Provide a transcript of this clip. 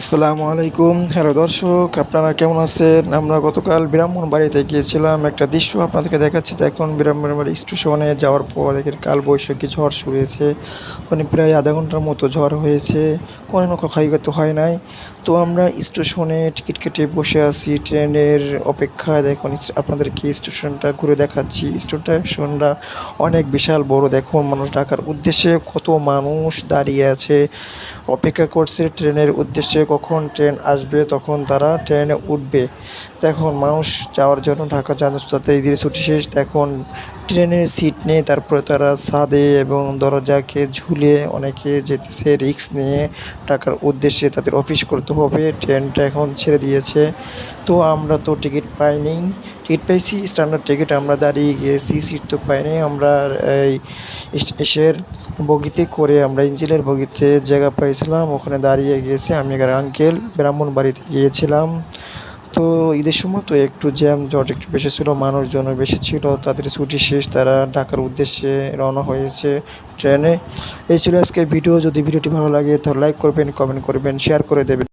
আসসালামু আলাইকুম। হ্যালো দর্শক, আপনারা কেমন আছেন? আমরা গতকাল ব্রাহ্মণবাড়িতে গিয়েছিলাম। একটা দৃশ্য আপনাদেরকে দেখাচ্ছি। এখন ব্রাহ্মণবাড়ি স্টেশনে যাওয়ার পর এখানে কাল বৈশাখী ঝড় শুরু হয়েছে। ওখানে প্রায় আধা ঘণ্টার মতো ঝড় হয়েছে। কোনো ক্ষয়ক্ষত হয় নাই। তো আমরা স্টেশনে টিকিট কেটে বসে আছি। ট্রেনের অপেক্ষায় দেখুন আপনাদেরকে স্টেশনটা ঘুরে দেখাচ্ছি। স্টেশনটা অনেক বিশাল বড়। দেখুন, মানুষ ডাকার উদ্দেশ্যে কত মানুষ দাঁড়িয়ে আছে। অপেক্ষা করছে ট্রেনের উদ্দেশ্যে কখন ট্রেন আসবে, তখন তারা ট্রেনে উঠবে। তখন মানুষ যাওয়ার জন্য ঢাকা জানুস্তাতে ঈদের ছুটি শেষ। দেখুন ট্রেনের সিট নেই, তারপরে তারা ছাদে এবং দরজাকে ঝুলে অনেকে যেতেছে রিস্ক নিয়ে টাকার উদ্দেশ্যে তাদের অফিস করতে হবে। ট্রেনটা এখন ছেড়ে দিয়েছে। তো আমরা তো টিকিট পাইনি। টিকিট পাইছি স্ট্যান্ডার্ড টিকিট। আমরা দাঁড়িয়ে গিয়েছি, সিট তো পাইনি। আমরা এই এসের বগিতে করে আমরা ইঞ্জিনের বগিতে জায়গা পাইছিলাম। ওখানে দাঁড়িয়ে গিয়েছি। আমি আর আঙ্কেল ব্রাহ্মণ বাড়িতে গিয়েছিলাম। তো ঈদের সময় তো একটু জ্যাম জট একটু বেশি ছিল মানুষজনও বেশি ছিল। তাদের ছুটি শেষ, তারা ঢাকার উদ্দেশ্যে রওনা হয়েছে ট্রেনে। এই ছিল আজকে ভিডিও। যদি ভিডিওটি ভালো লাগে তাহলে লাইক করবেন কমেন্ট করবেন শেয়ার করে দেবেন।